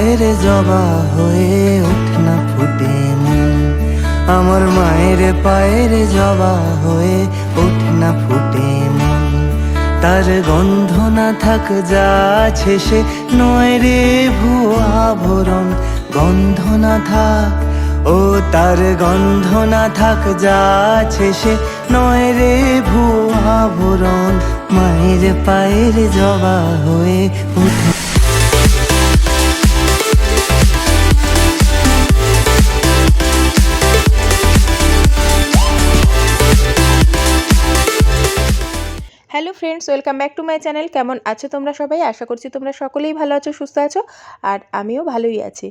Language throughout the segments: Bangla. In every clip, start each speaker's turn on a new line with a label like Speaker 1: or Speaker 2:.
Speaker 1: পায়ের জবা হয়ে ওঠে না ফুটে মন আমার মায়ের পায়ের জবা হয়ে ওঠে না ফুটে মন তার গন্ধ না থাক, যা আছে সে নয় রে ভুয়া ভরণ গন্ধ না থাক, ও তার গন্ধ না থাক, যা আছে সে নয় রে ভুয়া ভরণ মায়ের পায়ের জবা হয়ে ওঠে
Speaker 2: hello friends, welcome back to my channel. কেমন আছো তোমরা সবাই? আশা করছি তোমরা সকলেই ভালো আছো, সুস্থ আছো, আর আমিও ভালোই আছি।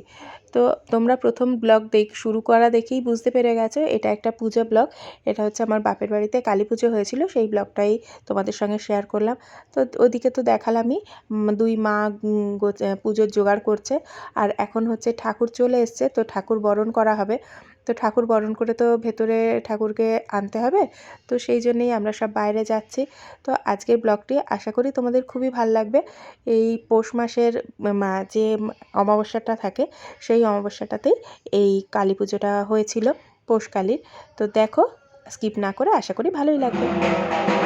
Speaker 2: তো তোমরা প্রথম ব্লগ দেখ, শুরু করা দেখেই বুঝতে পেরে গেছো, এটা একটা পুজো ব্লগ। এটা হচ্ছে আমার বাপের বাড়িতে কালী পুজো হয়েছিল, সেই ব্লগটাই তোমাদের সঙ্গে শেয়ার করলাম। তো ওদিকে তো দেখালামই দুই মা পুজোর জোগাড় করছে, আর এখন হচ্ছে ঠাকুর চলে এসছে, তো ঠাকুর বরণ করা হবে। তো ঠাকুর বরণ করে তো ভেতরে ঠাকুরকে আনতে হবে, তো সেই জন্যেই আমরা সব বাইরে যাচ্ছি। তো আজকের ব্লগটি আশা করি তোমাদের খুবই ভালো লাগবে। এই পৌষ মাসের যে অমাবস্যাটা থাকে, সেই অমাবস্যাটাতেই এই কালী পুজোটা হয়েছিল, পৌষ কালীর। তো দেখো স্কিপ না করে আশা করি ভালোই লাগবে।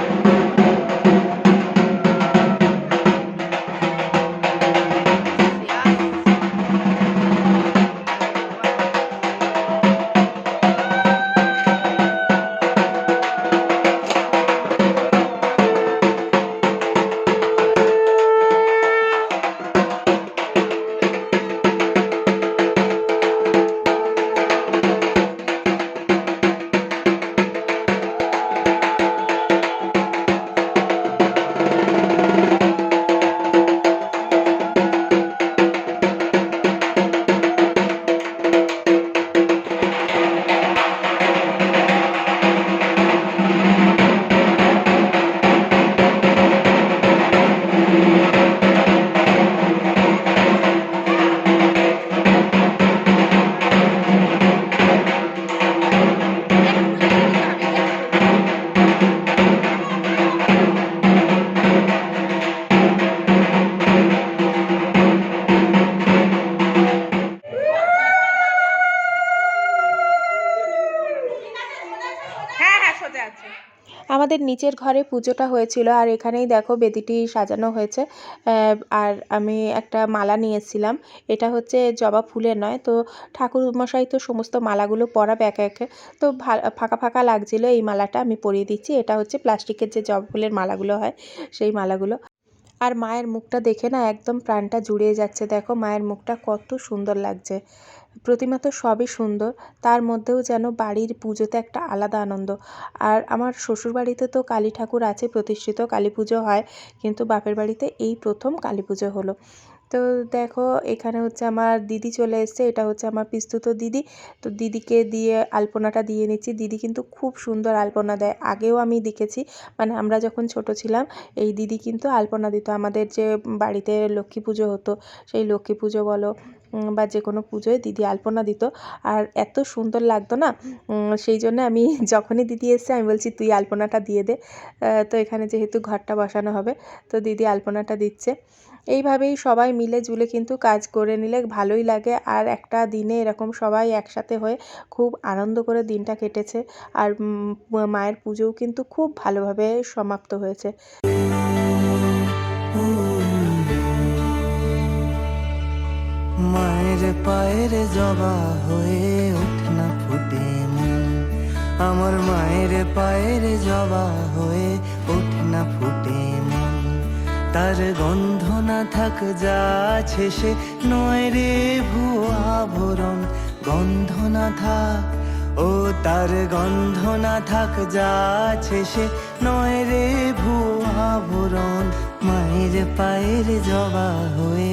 Speaker 2: আমাদের নিচের ঘরে পুজোটা হয়েছিল আর এখানেই দেখো বেদিটি সাজানো হয়েছে। আর আমি একটা মালা নিয়েছিলাম। এটা হচ্ছে জবা ফুলের নয়, তো ঠাকুর মশাই তো সমস্ত মালাগুলো পরাবে একে একে। তো ফাঁকা ফাঁকা লাগছিল এই মালাটা আমি পরিয়ে দিচ্ছি। এটা হচ্ছে প্লাস্টিকের যে জবা ফুলের মালাগুলো হয়, সেই মালাগুলো। আর মায়ের মুখটা দেখে না একদম প্রাণটা জুড়িয়ে যাচ্ছে। দেখো মায়ের মুখটা কত সুন্দর লাগছে। প্রতিমা তো সবই সুন্দর, তার মধ্যেও যেন বাড়ির পুজোতে একটা আলাদা আনন্দ। আর আমার শ্বশুরবাড়িতে তো কালী ঠাকুর আছে, প্রতিষ্ঠিত কালী পুজো হয়, কিন্তু বাপের বাড়িতে এই প্রথম কালী পুজো হলো। তো দেখো, এখানে হচ্ছে আমার দিদি চলে এসছে, এটা হচ্ছে আমার পিস্তুত দিদি। তো দিদিকে দিয়ে আলপনাটা দিয়ে নিচ্ছি। দিদি কিন্তু খুব সুন্দর আলপনা দেয়, আগেও আমি দেখেছি। মানে আমরা যখন ছোট ছিলাম, এই দিদি কিন্তু আলপনা দিত। আমাদের যে বাড়িতে লক্ষ্মী পুজো হতো, সেই লক্ষ্মী পুজো বলো বা যে কোনো পুজোয় দিদি আলপনা দিত। আর এত সুন্দর লাগতো না? সেই জন্য আমি যখনই দিদি এসছে আমি বলছি, তুই আলপনাটা দিয়ে দে। তো এখানে যেহেতু ঘরটা বসানো হবে, তো দিদি আলপনাটা দিচ্ছে। এইভাবেই সবাই মিলে জুলে কিন্তু কাজ করে নিলে ভালোই লাগে। আর একটা দিনে এরকম সবাই একসাথে হয়ে খুব আনন্দ করে দিনটা কেটেছে। আর মায়ের পুজোও কিন্তু খুব ভালোভাবে সমাপ্ত হয়েছে।
Speaker 1: মায়ের পায়ের জবা হয়ে ওঠে না ফুটে আমার মায়ের পায়ের জবা হয়ে ওঠে না ফুটে তার গন্ধ না থাক, যা আছে সে নয় রে ভুয়া ভরণ গন্ধ না থাক, ও তার গন্ধ না থাক, যা আছে সে নয় রে ভুয়া ভরণ মায়ের পায়ের জবা হয়ে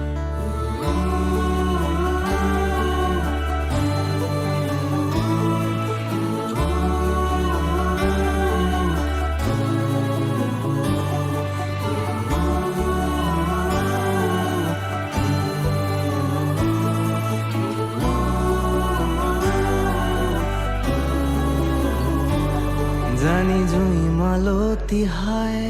Speaker 3: মালতি হায়,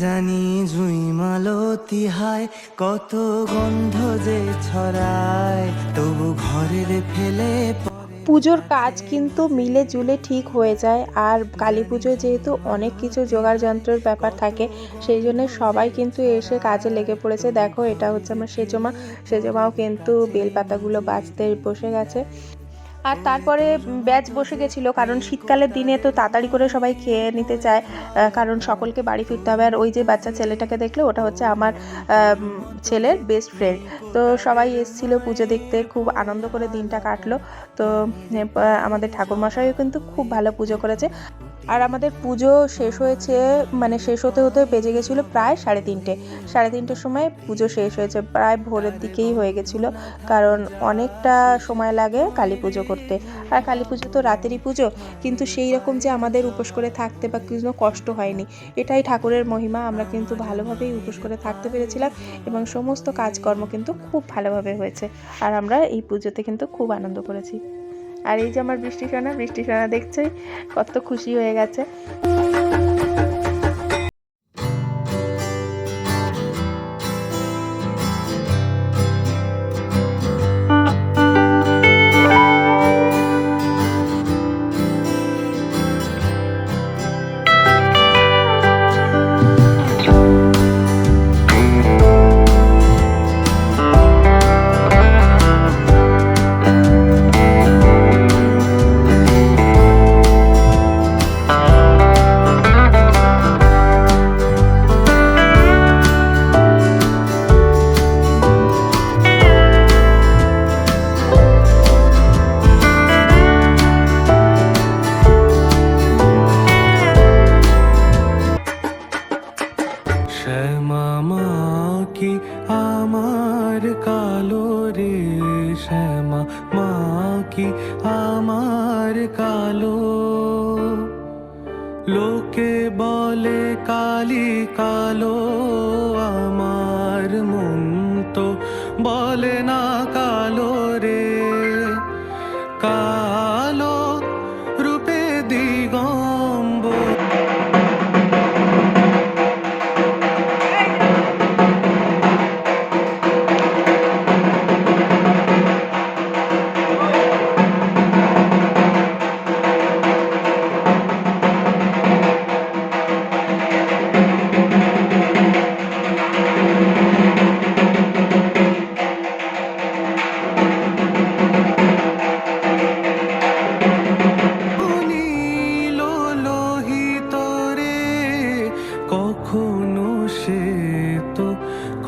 Speaker 3: জানি জুই মালতি হায়, কত গন্ধ যে ছড়ায়, তবু ঘরের ফেলে
Speaker 2: পুজোর কাজ কিন্তু মিলে জুলে ঠিক হয়ে যায়, আর কালী পুজো যেহেতু অনেক কিছু জোগাড় যন্ত্রের ব্যাপার থাকে, সেই জন্য সবাই কিন্তু এসে কাজে লেগে পড়েছে। দেখো, এটা হচ্ছে আমার সেজমা। সেজমাও কিন্তু বেলপাতাগুলো বাঁচতে বসে গেছে। আর তারপরে ব্যাচ বসে গেছিল, কারণ শীতকালের দিনে তো তাড়াতাড়ি করে সবাই খেয়ে নিতে চায় কারণ সকলকে বাড়ি ফিরতে হবে। আর ওই যে বাচ্চা ছেলেটাকে দেখলে, ওটা হচ্ছে আমার ছেলের বেস্ট ফ্রেন্ড তো সবাই এসেছিল পুজো দেখতে, খুব আনন্দ করে দিনটা কাটলো। তো আমাদের ঠাকুরমশাইও কিন্তু খুব ভালো পুজো করেছে। আর আমাদের পুজো শেষ হয়েছে মানে শেষ হতে হতে বেজে গেছিল প্রায় সাড়ে তিনটে। সাড়ে তিনটের সময় পুজো শেষ হয়েছে, প্রায় ভোরের দিকেই হয়ে গেছিল, কারণ অনেকটা সময় লাগে কালী পুজো করতে। আর কালী পুজো তো রাতেরই পুজো, কিন্তু সেই রকম যে আমাদের উপোস করে থাকতে বা কোনো কষ্ট হয়নি, এটাই ঠাকুরের মহিমা। আমরা কিন্তু ভালোভাবেই উপোস করে থাকতে পেরেছিলাম এবং সমস্ত কাজকর্ম কিন্তু খুব ভালোভাবে হয়েছে। আর আমরা এই পুজোতে কিন্তু খুব আনন্দ করেছি। আর এই যে আমার বৃষ্টি সোনা বৃষ্টি সোনা দেখছে কত খুশি হয়ে গেছে।
Speaker 3: বলে না কালো রে। কালো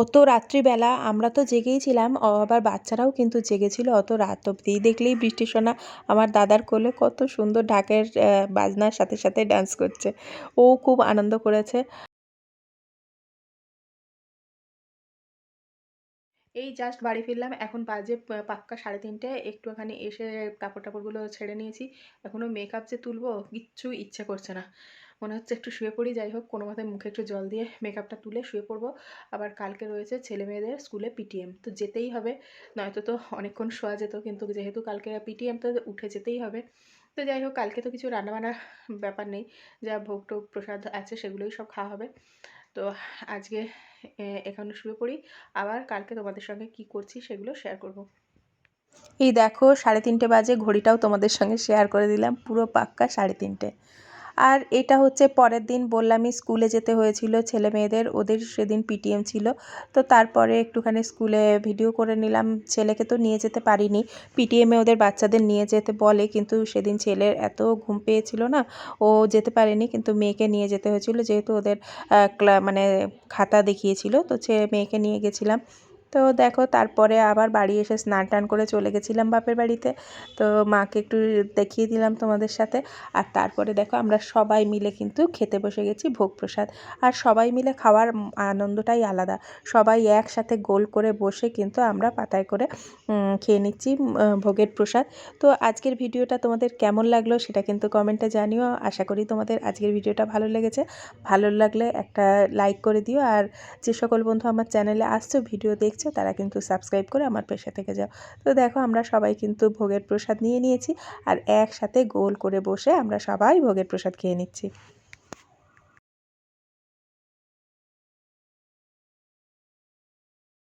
Speaker 2: অত রাত্রিবেলা আমরা তো জেগেই ছিলাম আবার বাচ্চারাও কিন্তু জেগেছিল অত রাত অবধি। দেখলেই বৃষ্টি সোনা আমার দাদার কোলে কত সুন্দর ঢাকের বাজনার সাথে সাথে ডান্স করছে। ও খুব আনন্দ করেছে। এই জাস্ট বাড়ি ফিরলাম, এখন বাজে পাক্কা সাড়ে তিনটে, একটুখানি এসে কাপড় টাপড়গুলো ছেড়ে নিয়েছি। এখনও মেকআপ যে তুলবো, কিচ্ছু ইচ্ছে করছে না। মনে হচ্ছে একটু শুয়ে পড়ি, যাই হোক, কোনো মতে মুখে একটু জল দিয়ে মেকআপটা তুলে শুয়ে পড়ব। আবার কালকে রয়েছে ছেলে মেয়েদের স্কুলে পিটিএম তো যেতেই হবে। নয়তো তো অনেকক্ষণ শোয়া যেত, কিন্তু যেহেতু কালকে পিটিএম তো উঠে যেতেই হবে। তো যাই হোক, কালকে তো কিছু রান্নাবান্নার ব্যাপার নেই, যা ভোগ টোগ প্রসাদ আছে সেগুলোই সব খাওয়া হবে। তো আজকে এখানে শুয়ে পড়ি। আবার কালকে তোমাদের সঙ্গে কি করছি সেগুলো শেয়ার করব। এই দেখো, সাড়ে তিনটে বাজে, ঘড়িটাও তোমাদের সঙ্গে শেয়ার করে দিলাম, পুরো পাক্কা সাড়ে তিনটে। আর এটা হচ্ছে পরের দিন বললামই স্কুলে যেতে হয়েছিল ছেলে মেয়েদের, ওদের সেদিন পিটিএম ছিল। তো তারপরে একটুখানি স্কুলে ভিডিও করে নিলাম, ছেলেকে তো নিয়ে যেতে পারিনি। পিটিএমে ওদের বাচ্চাদের নিয়ে যেতে বলে, কিন্তু সেদিন ছেলের এত ঘুম পেয়েছিল না, ও যেতে পারেনি, কিন্তু মেয়েকে নিয়ে যেতে হয়েছিল, যেহেতু ওদের মানে খাতা দেখিয়েছিল। তো সে মেয়েকে নিয়ে গেছিলাম। তো দেখো তারপরে আবার বাড়ি এসে স্নান টান করে চলে গেছিলাম বাপের বাড়িতে। তো মাকে একটু দেখিয়ে দিলাম তোমাদের সাথে। আর তারপরে দেখো আমরা সবাই মিলে কিন্তু খেতে বসে গেছি ভোগ প্রসাদ। আর সবাই মিলে খাওয়ার আনন্দটাই আলাদা। সবাই একসাথে গোল করে বসে কিন্তু আমরা পাতায় করে খেয়ে নিচ্ছি ভোগের প্রসাদ। তো আজকের ভিডিওটা তোমাদের কেমন লাগল সেটা কিন্তু কমেন্টে জানিও। আশা করি তোমাদের আজকের ভিডিওটা ভালো লেগেছে। ভালো লাগলে একটা লাইক করে দিও। আর যে সকল বন্ধু আমার চ্যানেলে আসছো, ভিডিও দেখছ, তারা কিন্তু সাবস্ক্রাইব করে আমার পেশা থেকে যাও। তো দেখো, আমরা সবাই কিন্তু ভোগের প্রসাদ নিয়ে নিয়েছি আর একসাথে গোল করে বসে আমরা সবাই ভোগের প্রসাদ খেয়ে নিচ্ছি।